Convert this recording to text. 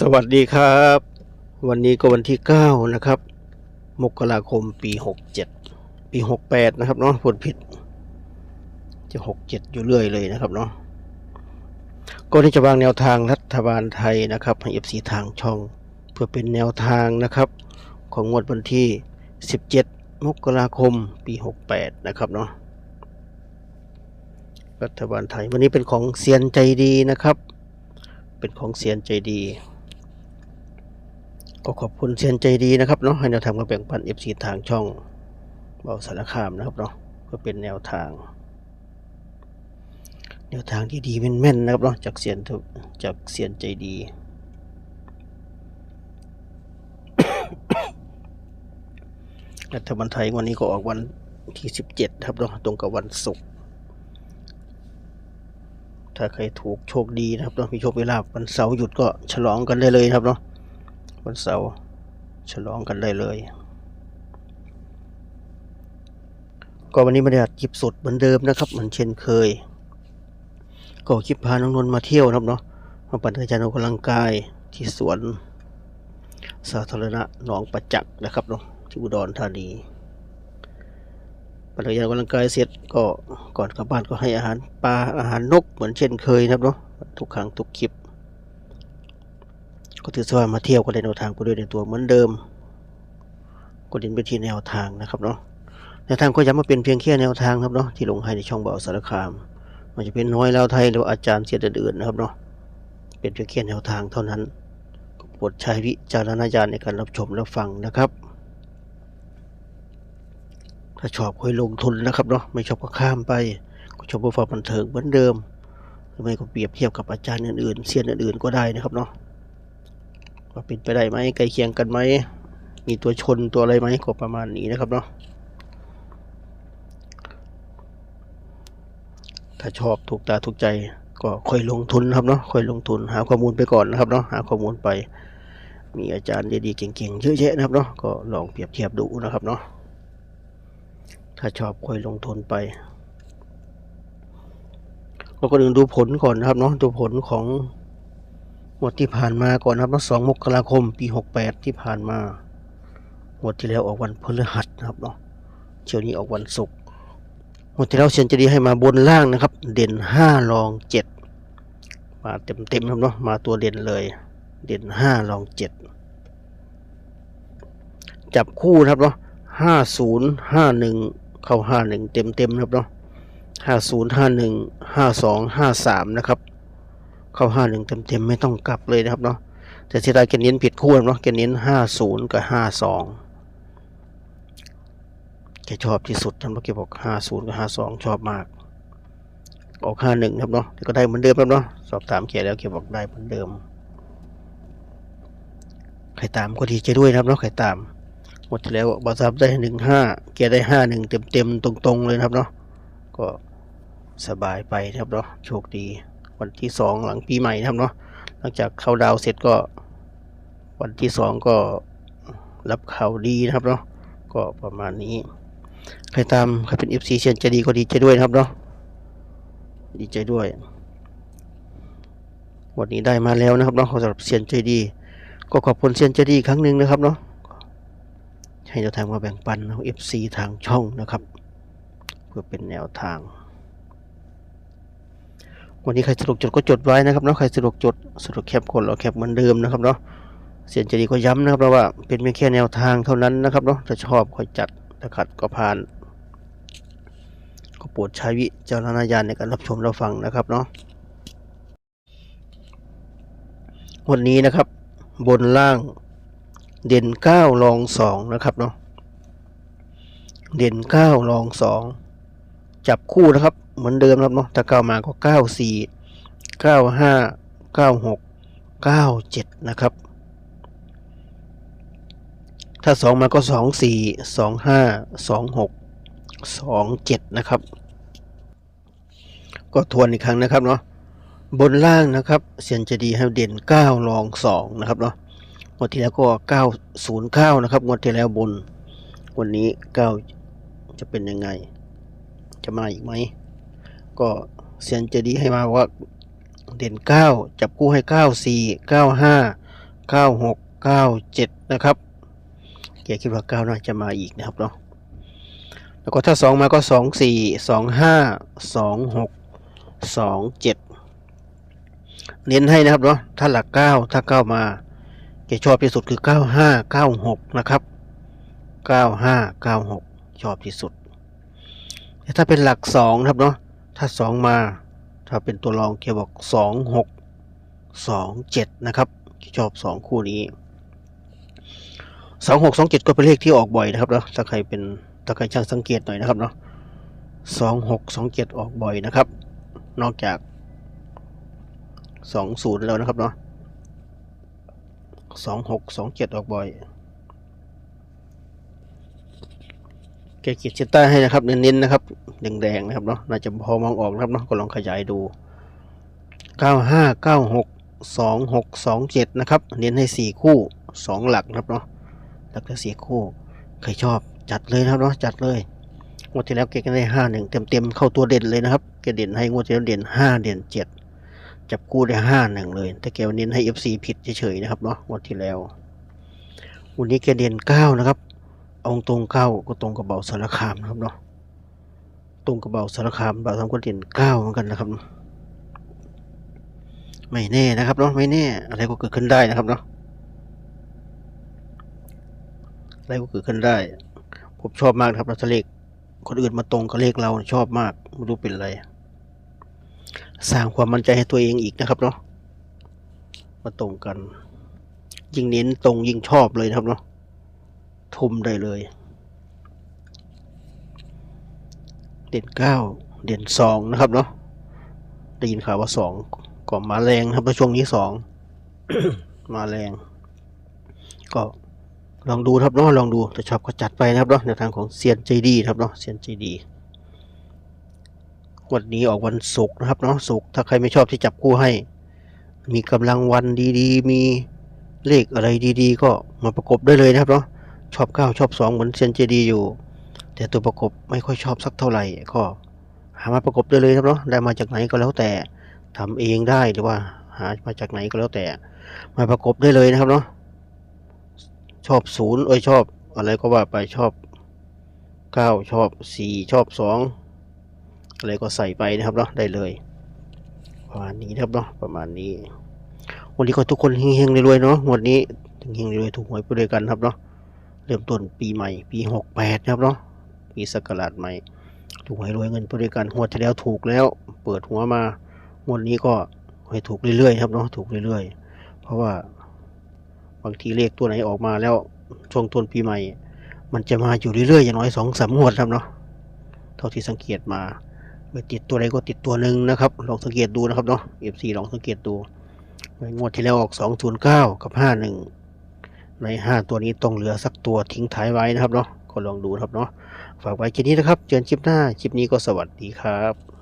สวัสดีครับ วันนี้ก็วันที่ 9 นะครับ มกราคมปี 67 ปี 68 นะครับเนาะผลผิด จะ 67 อยู่เรื่อยเลยนะครับเนาะก็ที่จะวางแนวทางรัฐบาลไทยนะครับให้ FC ทางช่อง เพื่อเป็นแนวทางนะครับ ของงวดวันที่ 17 มกราคมปี 68 นะครับเนาะรัฐบาลไทยวันนี้เป็นของเซียนใจดีนะครับเป็นของเซียนใจดี ก็ขอบคุณเซียนใจดีนะครับเนาะให้แนวทางมาแบ่งปัน FC ทางช่องเบาสารคามนะครับเนาะก็เป็นแนวทาง แนวทางที่ดีแม่นๆนะครับเนาะจากเซียนจากเซียนใจดีรัฐบาลไทยวันนี้ก็ออกวันที่17ครับเนาะตรงกับวันศุกร์ถ้าใครถูกโชคดีนะครับเนาะมีโชคมีลาภวันเสาร์หยุดก็ฉลองกันได้เลยครับเนาะ วันเสาร์ฉลองกันได้เลย ก็วันนี้ไม่ได้อัดคลิปสดเหมือนเดิมนะครับ เหมือนเช่นเคย ก็คลิปพาน้องนนท์มาเที่ยวนะครับเนาะมาปั่นจักรยานออกกำลังกายที่สวน สาธารณะหนองประจักษ์นะครับเนาะที่อุดรธานีปั่นจักรยานออกกำลังกายเสร็จก็ก่อนกลับบ้านก็ให้อาหารปลาอาหารนกเหมือนเช่นเคยนะครับเนาะทุกครั้งทุกคลิป ก็ถือว่ามาเที่ยวก็ได้แนวทางไปด้วยในตัวเหมือนเดิมก็เดินไปที่แนวทางนะครับเนาะแนวทางก็ย้ำมาเป็นเพียงแค่แนวทางครับเนาะที่ลงให้ในช่องเบาสารคาม มันจะเป็นน้อยแล้วไทยหรือว่าอาจารย์เสียดอื่นนะครับเนาะเป็นเพียงแค่แนวทางเท่านั้นก็โปรดใช้วิจารณญาณในการรับชมและฟังนะครับ ถ้าชอบค่อยลงทุนนะครับเนาะไม่ชอบก็ข้ามไปก็ชมเพื่อความบันเทิงเหมือนเดิมหรือไม่ก็เปรียบเทียบกับอาจารย์อื่นๆเซียนอื่นๆก็ได้นะครับเนาะ ว่าเป็นไปได้ไหมใกล้เคียงกันไหม มีตัวชนตัวอะไรไหมก็ประมาณนี้นะครับเนาะถ้าชอบถูกตาถูกใจก็ค่อยลงทุนครับเนาะค่อยลงทุนหาข้อมูลไปก่อนนะครับเนาะหาข้อมูลไป มีอาจารย์ดีๆเก่งๆเยอะแยะนะครับเนาะก็ลองเปรียบเทียบดูนะครับเนาะถ้าชอบค่อยลงทุนไปก็ก่อนอื่นดูผลก่อนนะครับเนาะดูผลของ งวดที่ผ่านมาก่อนนะครับสองมกราคมปีหกแปดที่ผ่านมางวดที่แล้วออกวันพฤหัสนะครับเนาะเที่ยวนี้ออกวันศุกร์งวดที่แล้วเซียนจะดีให้มาบนล่างนะครับ เด่นห้ารองเจ็ดมาเต็มเต็มๆครับเนาะมาตัวเด่นเลย เด่นห้ารองเจ็ดจับคู่นะครับเนาะห้าศูนย์ห้าหนึ่งเข้าห้าหนึ่งเต็มเต็มๆนะครับเนาะห้าศูนย์ห้าหนึ่งห้าสองห้าสามนะครับ เข้าห้าหนึ่งเต็มๆไม่ต้องกลับเลยนะครับเนาะแต่เสียดายแกเน้นผิดคู่เนาะแกเน้นห้าศูนย์กับห้าสองแกชอบที่สุดท่านเมื่อกี้บอกห้าศูนย์กับห้าสองชอบมาก ออกห้าหนึ่งครับเนาะก็ได้เหมือนเดิมครับเนาะสอบถามแกแล้วแกบอกได้เหมือนเดิมใครตามก็ดีใจด้วยนะครับเนาะใครตามหมดที่แล้วบาซับได้หนึ่งห้าแกได้ห้าหนึ่งเต็มๆตรงๆเลยนะครับเนาะก็สบายไปนะครับเนาะโชคดี วันที่สองหลังปีใหม่นะครับเนาะหลังจากเข้าดาวเสร็จก็ วันที่สองก็รับข่าวดีนะครับเนาะก็ประมาณนี้ ใครตามใครเป็น FC เชียนใจดีก็ดีใจด้วยนะครับเนาะดีใจด้วย วันนี้ได้มาแล้วนะครับเนาะสำหรับเซียนใจดีก็ขอบคุณเซียนใจดีอีกครั้งหนึ่งนะครับเนาะให้เราทางมาแบ่งปันเอา FC ทางช่องนะครับ เพื่อเป็นแนวทาง วันนี้ใครสะดวกจดก็จดไว้นะครับเนาะใครสะดวกจดสะดวกแคปคนเราแคปเหมือนเดิมนะครับเนาะเสียนจะดีก็ย้ำนะครับว่าเป็นเพียงแค่แนวทางเท่านั้นนะครับเนาะถ้าชอบค่อยจัดถ้าขัดก็ผ่าน ก็โปรดใช้วิจารณญาณในการรับชมรับฟังนะครับเนาะวันนี้นะครับ บนล่างเด่นเก้ารองสองนะครับเนาะเด่นเก้ารองสองจับคู่นะครับ เหมือนเดิมครับเนาะถ้าเก้ามาก็เก้าสี่เก้าห้าเก้าหกเก้าเจ็ดนะครับ ถ้าสองมาก็สองสี่สองห้าสองหกสองเจ็ดนะครับ ก็ทวนอีกครั้งนะครับเนาะบนล่างนะครับเซียนจะดีให้เด่นเก้ารองสองนะครับเนาะงวดที่แล้วก็เก้าศูนย์เก้านะครับงวดที่แล้วบนวันนี้เก้าจะเป็นยังไง จะมาอีกไหม ก็เซียนเจดีให้มาว่าเด่นเก้าจับคู่ให้เก้าสี่เก้าห้าเก้าหกเก้าเจ็ดนะครับแกคิดว่าเก้าน่าจะมาอีกนะครับเนาะแล้วก็ถ้าสองมาก็สองสี่สองห้าสองหกสองเจ็ดเน้นให้นะครับเนาะถ้าหลักเก้าถ้าเก้ามาแกชอบที่สุดคือเก้าห้าเก้าหกนะครับเก้าห้าเก้าหกชอบที่สุดแต่ถ้าเป็นหลักสองนะครับเนาะ ถ้าสองมา ถ้าเป็นตัวรองแกบอกสองหกสองเจ็ดนะครับชอบสองคู่นี้สองหกสองเจ็ดก็เป็นเลขที่ออกบ่อยนะครับเนาะถ้าใครเป็นถ้าใครช่างสังเกตหน่อยนะครับเนาะสองหกสองเจ็ดออกบ่อยนะครับ นอกจากสองศูนย์แล้วนะครับเนาะสองหกสองเจ็ดออกบ่อย แกขีดเส้นใต้ให้นะครับ เน้นๆนะครับแดงๆนะครับเนาะน่าจะพอมองออกนะครับเนาะก็ลองขยายดูเก้าห้าเก้าหกสองหกสองเจ็ดนะครับ เน้นให้สี่คู่สองหลักนะครับเนาะหลักละสี่คู่ ใครชอบจัดเลยนะครับเนาะจัดเลยงวดที่แล้วเกก็ได้ห้าหนึ่งเต็มๆเข้าตัวเด่นเลยนะครับแกเด่นให้งวดที่แล้วเด่นห้าเด่นเจ็ดจับคู่ได้ห้าหนึ่งเลยแต่แกเน้นให้เอฟซีผิดเฉยๆนะครับเนาะงวดที่แล้ว วันนี้แกเด่นเก้านะครับ เอาตรงเก้าก็ตรงกับเบาสารคามนะครับเนาะตรงกับเบาสารคามเบาทำก็เด่นเก้าเหมือนกันนะครับ ไม่แน่นะครับเนาะไม่แน่อะไรก็เกิดขึ้นได้นะครับเนาะอะไรก็เกิดขึ้นได้ ผมชอบมากนะครับรัตเลขคนอื่นมาตรงกับเลขเราชอบมากไม่รู้เป็นอะไรสร้างความมั่นใจให้ตัวเองอีกนะครับเนาะมาตรงกัน ยิ่งเน้นตรงยิ่งชอบเลยนะครับเนาะ ทุ่มได้เลย เด่นเก้าเด่นสองนะครับเนาะได้ยินข่าวว่าสองก็มาแรงนะครับในช่วงนี้สองมาแรง ก็ลองดูครับเนาะลองดูแต่ชอบก็จัดไปนะครับเนาะในทางของเซียนใจดีนะครับเนาะเซียนใจดีวันนี้ออกวันศุกร์นะครับเนาะศุกร์ถ้าใครไม่ชอบที่จับคู่ให้ มีกำลังวันดีๆ มีเลขอะไรดีๆ ก็มาประกบได้เลยนะครับเนาะ ชอบเก้าชอบสองเหมือนเซียนใจดีอยู่ แต่ตัวประกบไม่ค่อยชอบสักเท่าไหร่ก็หามาประกบได้เลยครับเนาะได้มาจากไหนก็แล้วแต่ทำเองได้หรือว่าหามาจากไหนก็แล้วแต่ มาประกบได้เลยนะครับเนาะชอบศูนย์เอ้ยชอบ อะไรก็ว่าไปชอบเก้าชอบสี่ชอบสองอะไรก็ใส่ไปนะครับเนาะได้เลยประมาณนี้นะครับเนาะประมาณนี้ วันนี้ก็ทุกคนเฮงๆรวยๆเนาะวันนี้เฮงๆรวยๆถูกหวยไปด้วยกันครับเนาะ เริ่มต้นปีใหม่ ปีหกแปดนะครับเนาะปีศักราชใหม่ ถูกใหวยรวยเงินไปด้วยกัวที่แล้วถูกแล้ว เปิดหัวมางวดนี้ก็ให้ถูกเรื่อยๆครับเนาะถูกเรื่อยๆ เพราะว่าบางทีเลขตัวไหนออกมาแล้วช่วงต้นปีใหม่ มันจะมาอยู่เรื่อยๆอย่างน้อยสองสามงวดครับเนาะเท่าที่สังเกตมาไม่ติดตัวใดก็ติดตัวหนึ่งนะครับ ลองสังเกตดูนะครับเนาะ F4 ลองสังเกตดูงวดที่แล้วออก209กับ51 ใน5ตัวนี้ต้องเหลือสักตัวทิ้งท้ายไว้นะครับเนาะก็ลองดูครับเนาะฝากไว้แค่นี้นะครับ เจอกันคลิปหน้าคลิปนี้ก็สวัสดีครับ